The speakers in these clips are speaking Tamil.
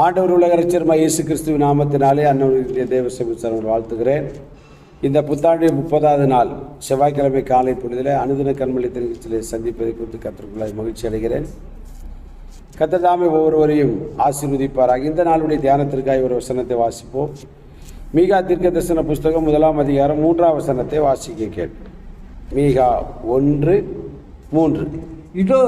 ஆண்டவர் உலக உலகரச்சர்மா இயேசு கிறிஸ்துவ நாமத்தினாலே அன்னவர்களுடைய தேவ சமீசரம் வாழ்த்துகிறேன். இந்த புத்தாண்டு முப்பதாவது நாள் செவ்வாய்க்கிழமை காலை பொழுதில் அனுதின கண்மலை திருச்சியிலே சந்திப்பதை குறித்து கத்திற்குள்ளாய் மகிழ்ச்சி அடைகிறேன். கத்ததாமே ஒவ்வொருவரையும் ஆசீர்வதிப்பாராக. இந்த நாளுடைய தியானத்திற்காக ஒரு வசனத்தை வாசிப்போம். மீகா தீர்க்க தரிசன புஸ்தகம் முதலாம் அதிகாரம் மூன்றாம் வசனத்தை வாசிக்க கேட்போம் மீகா ஒன்று மூன்று. இதோ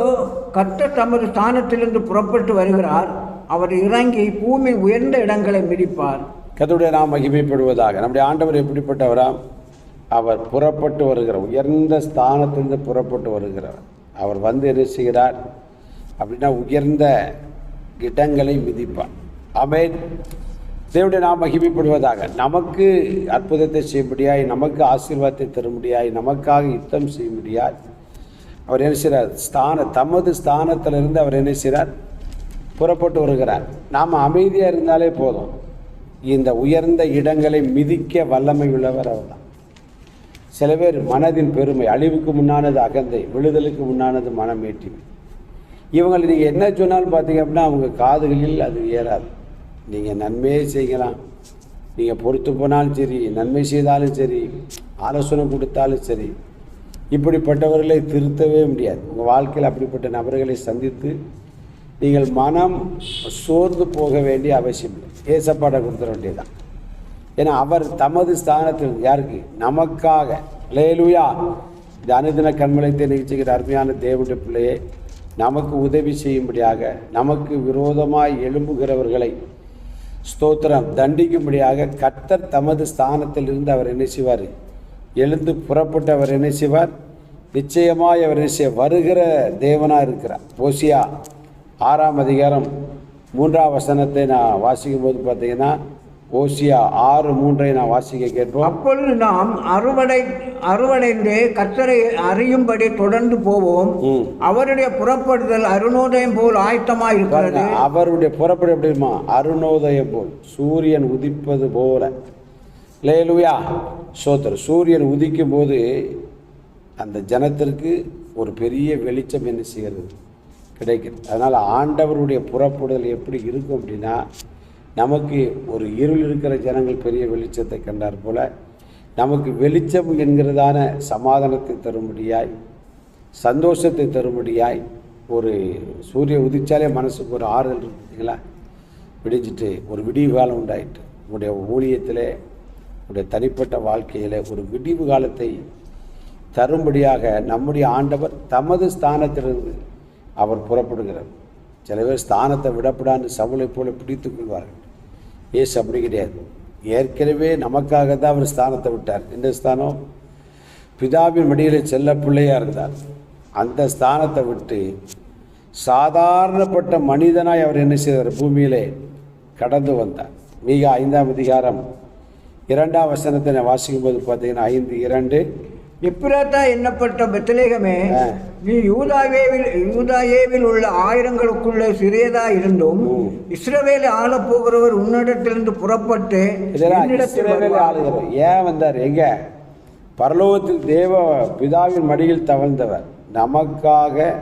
கத்த தமது ஸ்தானத்திலிருந்து புறப்பட்டு வருகிறார். அவர் இறங்கி பூமி உயர்ந்த இடங்களை மிதிப்பார். கதவுடைய நாம் மகிமைப்படுவதாக. நம்முடைய ஆண்டவர் எப்படிப்பட்டவராம்? அவர் புறப்பட்டு வருகிறார் உயர்ந்த ஸ்தானத்திலிருந்து புறப்பட்டு வருகிறார் அவர் வந்து என்ன செய்கிறார்? அப்படின்னா உயர்ந்த இடங்களை மிதிப்பார். அமேன் தேவடைய நாம் மகிமைப்படுவதாக. நமக்கு அற்புதத்தை செய்யும்படியாய் நமக்கு ஆசீர்வாதத்தை தரும்படியாய் நமக்காக யுத்தம் செய்யும்படியாய் அவர் என்ன செய்கிறார்? ஸ்தான தமது ஸ்தானத்திலிருந்து அவர் என்ன செய்கிறார்? புறப்பட்டு வருகிறார். நாம் அமைதியாக இருந்தாலே போதும். இந்த உயர்ந்த இடங்களை மிதிக்க வல்லமை உள்ளவர் அவர்தான். சில பேர் மனதின் பெருமை அழிவுக்கு முன்னானது அகந்தை விழுதலுக்கு முன்னானது மனமேட்டி இவங்களை நீங்கள் என்ன சொன்னாலும் பார்த்தீங்க அப்படின்னா அவங்க காதுகளில் அது ஏறாது. நீங்கள் நன்மையே செய்யலாம். நீங்கள் பொறுத்து போனாலும் சரி நன்மை செய்தாலும் சரி ஆலோசனை கொடுத்தாலும் சரி இப்படிப்பட்டவர்களை திருத்தவே முடியாது. உங்கள் வாழ்க்கையில் அப்படிப்பட்ட நபர்களை சந்தித்து நீங்கள் மனம் சோர்ந்து போக வேண்டிய அவசியம் இல்லை. ஏசப்பாடை கொடுத்துட வேண்டியதுதான். ஏன்னா அவர் தமது ஸ்தானத்தில் யாருக்கு? நமக்காக. லேலுயா இந்த அனுதின கண்மலைத்தை நிகழ்ச்சிக்கிற அருமையான தேவனுடைய பிள்ளையே நமக்கு உதவி செய்யும்படியாக நமக்கு விரோதமாய் எழும்புகிறவர்களை ஸ்தோத்திரம் தண்டிக்கும்படியாக கர்த்தர் தமது ஸ்தானத்தில் இருந்து அவர் என்ன செய்வார்? எழுந்து புறப்பட்டு அவர் என்ன செய்வார்? நிச்சயமாய் அவர் என்ன செய்ய வருகிற தேவனாக இருக்கிறார். ஓசியா ஆறாம் அதிகாரம் மூன்றாம் வசனத்தை நான் வாசிக்கும் போது பார்த்தீங்கன்னா ஓசியா ஆறு மூன்றை நான் வாசிக்க கேட்போம். அப்பொழுது நாம் அறுவடை அறுவடைந்து கர்த்தரை அறியும்படி தொடர்ந்து போவோம். அவருடைய புறப்படுதல் அருணோதயம் போல் ஆயத்தமாக இருக்கிறது அவருடைய புறப்படு எப்படிமா அருணோதயம் போல். சூரியன் உதிப்பது போல. லேலுயா சோத்திர சூரியன் உதிக்கும் போது அந்த ஜனத்திற்கு ஒரு பெரிய வெளிச்சம் என்ன செய்கிறது? கிடைக்குது. அதனால் ஆண்டவருடைய புறப்படுதல் எப்படி இருக்கும் அப்படின்னா நமக்கு ஒரு இருள் இருக்கிற ஜனங்கள் பெரிய வெளிச்சத்தை கண்டார் போல நமக்கு வெளிச்சம் என்கிறதான சமாதானத்தை தரும்படியாய் சந்தோஷத்தை தரும்படியாய் ஒரு சூரிய உதிச்சாலே மனசுக்கு ஒரு ஆறுதல் இருக்குங்களா பார்த்தீங்களா? விடிஞ்சிட்டு ஒரு விடிவு காலம் உண்டாயிட்டு உங்களுடைய ஊழியத்திலே உங்களுடைய தனிப்பட்ட வாழ்க்கையில் ஒரு விடிவு காலத்தை தரும்படியாக நம்முடைய ஆண்டவர் தமது ஸ்தானத்திலிருந்து அவர் புறப்படுகிறார். சில பேர் ஸ்தானத்தை விடப்படான்னு சவுளை போல பிடித்து கொள்வார்கள். ஏசு அப்படி கிடையாது. ஏற்கனவே நமக்காக தான் அவர் ஸ்தானத்தை விட்டார். இந்த ஸ்தானம்? பிதாவின் மடியில் செல்ல பிள்ளையாக இருந்தார். அந்த ஸ்தானத்தை விட்டு சாதாரணப்பட்ட மனிதனாய் அவர் என்ன செய்தார்? பூமியிலே கடந்து வந்தார். மிக ஐந்தாம் அதிகாரம் இரண்டாம் வசனத்தை நான் வாசிக்கும் போது பார்த்தீங்கன்னா ஐந்து இரண்டு எப்பிராத்தா எண்ணப்பட்ட பெத்தலேகமே. நீ யூதாவேவில் யூதாயேவில் உள்ள ஆயிரங்களுக்குள்ள சிறியதா இருந்தும். இஸ்ரவேலை ஆளப் போகிறவர் உன்னிடத்திலிருந்து புறப்பட்டு ஏன் வந்தார்? எங்க? பரலோகத்தில் தேவ பிதாவின் மடியில் தவழ்ந்தவர். நமக்காக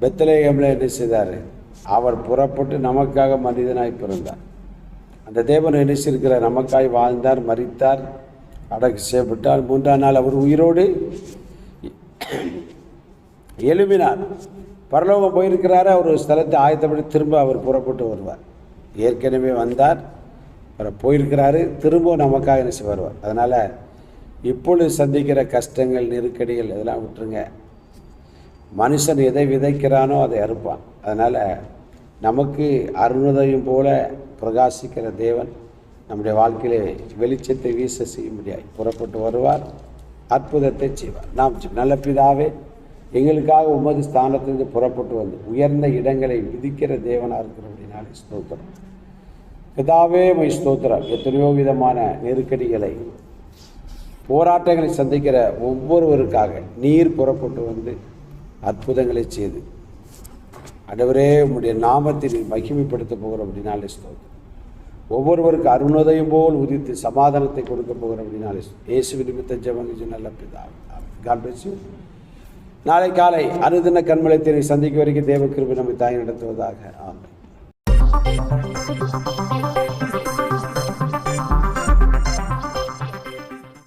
பெத்தலேகம்ல என்ன செய்தார்? அவர் புறப்பட்டு நமக்காக மனிதனாய் பிறந்தார். அந்த தேவன் என்ன செய்திருக்கிறார்? நமக்காய் வாழ்ந்தார் மரித்தார். அடக்கு செய்யப்பட்டால் மூன்றாம் நாள் அவர் உயிரோடு எழுப்பினார் பரலோகம் போயிருக்கிறாரு அவர் ஸ்தலத்தை ஆயத்தப்படி திரும்ப அவர் புறப்பட்டு வருவார். ஏற்கனவே வந்தார் அவர் போயிருக்கிறாரு திரும்ப நமக்காக நினைச்சு வருவார். அதனால் இப்பொழுது சந்திக்கிற கஷ்டங்கள் நெருக்கடிகள் இதெல்லாம் விட்டுருங்க. மனுஷன் எதை விதைக்கிறானோ அதை அறுப்பான். அதனால் நமக்கு அருணுதையும் போல பிரகாசிக்கிற தேவன் நம்முடைய வாழ்க்கையிலே வெளிச்சத்தை வீச செய்ய முடியாது புறப்பட்டு வருவார் அற்புதத்தை செய்வார். நாம் நல்ல பிதாவே எங்களுக்காக உமது ஸ்தானத்திலிருந்து புறப்பட்டு வந்து உயர்ந்த இடங்களை விதிக்கிற தேவனாக இருக்கிறபடினாலே ஸ்தோத்திரம். பிதாவே மை ஸ்தோத்திரம். எத்தனையோ விதமான நெருக்கடிகளை போராட்டங்களை சந்திக்கிற ஒவ்வொருவருக்காக நீர் புறப்பட்டு வந்து அற்புதங்களை செய்து அடவரே உம்முடைய நாமத்தை நீர் மகிமைப்படுத்த போகிறோம் அப்படின்னாலே ஸ்தோத்திரம். ஒவ்வொருவருக்கு அருணோதயம் போல் உதித்து சமாதானத்தை கொடுக்க போகிறோம் அப்படின்னாலே இயேசு நிமித்த ஜெபங்கிச்சு நல்ல பிதா நாளை காலை அனுதின கண்மலை தேவை சந்திக்க வரைக்கும் தேவக்கிருபி நம்மை தாய் நடத்துவதாக. ஆமாம் Thank you.